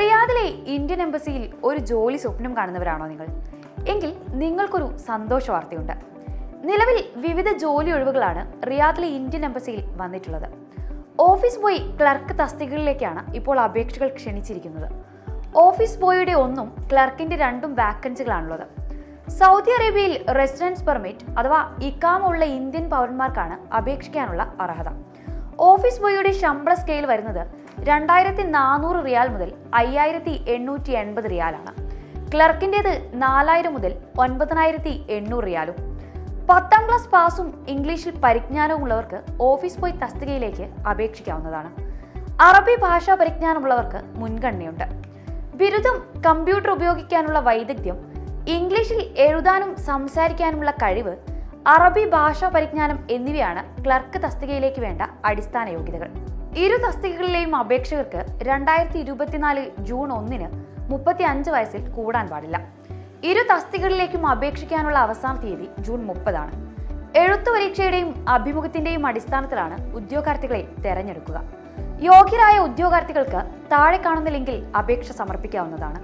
റിയാദിലെ ഇന്ത്യൻ എംബസിയിൽ ഒരു ജോലി സ്വപ്നം കാണുന്നവരാണോ നിങ്ങൾ? എങ്കിൽ നിങ്ങൾക്കൊരു സന്തോഷ വാർത്തയുണ്ട്. നിലവിൽ വിവിധ ജോലി ഒഴിവുകളാണ് റിയാദിലെ ഇന്ത്യൻ എംബസിയിൽ വന്നിട്ടുള്ളത്. ഓഫീസ് ബോയ് ക്ലർക്ക് തസ്തികകളിലേക്കാണ് ഇപ്പോൾ അപേക്ഷകൾ ക്ഷണിച്ചിരിക്കുന്നത്. ഓഫീസ് ബോയുടെ ഒന്നും ക്ലർക്കിന്റെ രണ്ടും വാക്കൻസികളാണുള്ളത് സൗദി അറേബ്യയിൽ റെസിഡൻസ് പെർമിറ്റ് അഥവാ ഇക്കാമുള്ള ഇന്ത്യൻ പൗരന്മാർക്കാണ് അപേക്ഷിക്കാനുള്ള അർഹത. ഓഫീസ് ബോയിയുടെ ശമ്പള സ്കെയിൽ വരുന്നത് രണ്ടായിരത്തി നാനൂറ് റിയാൽ മുതൽ അയ്യായിരത്തി എണ്ണൂറ്റി എൺപത് റിയാലാണ്. ക്ലർക്കിന്റേത് നാലായിരം മുതൽ ഒൻപതിനായിരത്തി എണ്ണൂറ് റിയാലും. പത്താം ക്ലാസ് പാസും ഇംഗ്ലീഷിൽ പരിജ്ഞാനവും ഉള്ളവർക്ക് ഓഫീസ് പോയി തസ്തികയിലേക്ക് അപേക്ഷിക്കാവുന്നതാണ്. അറബി ഭാഷാ പരിജ്ഞാനമുള്ളവർക്ക് മുൻഗണനയുണ്ട്. ബിരുദം കമ്പ്യൂട്ടർ ഉപയോഗിക്കാനുള്ള വൈദഗ്ധ്യം ഇംഗ്ലീഷിൽ എഴുതാനും സംസാരിക്കാനുമുള്ള കഴിവ് അറബി ഭാഷാ പരിജ്ഞാനം എന്നിവയാണ് ക്ലർക്ക് തസ്തികയിലേക്ക് വേണ്ട അടിസ്ഥാന യോഗ്യതകൾ ഇരു തസ്തികകളിലെയും അപേക്ഷകർക്ക് രണ്ടായിരത്തി ഇരുപത്തിനാല് ജൂൺ ഒന്നിന് മുപ്പത്തി അഞ്ച് വയസ്സിൽ കൂടാൻ പാടില്ല. ഇരു തസ്തികകളിലേക്കും അപേക്ഷിക്കാനുള്ള അവസാന തീയതി ജൂൺ മുപ്പതാണ്. എഴുത്തു പരീക്ഷയുടെയും അഭിമുഖത്തിന്റെയും അടിസ്ഥാനത്തിലാണ് ഉദ്യോഗാർത്ഥികളെ തെരഞ്ഞെടുക്കുക. യോഗ്യരായ ഉദ്യോഗാർത്ഥികൾക്ക് താഴെ കാണുന്ന ലിങ്കിൽ അപേക്ഷ സമർപ്പിക്കാവുന്നതാണ്.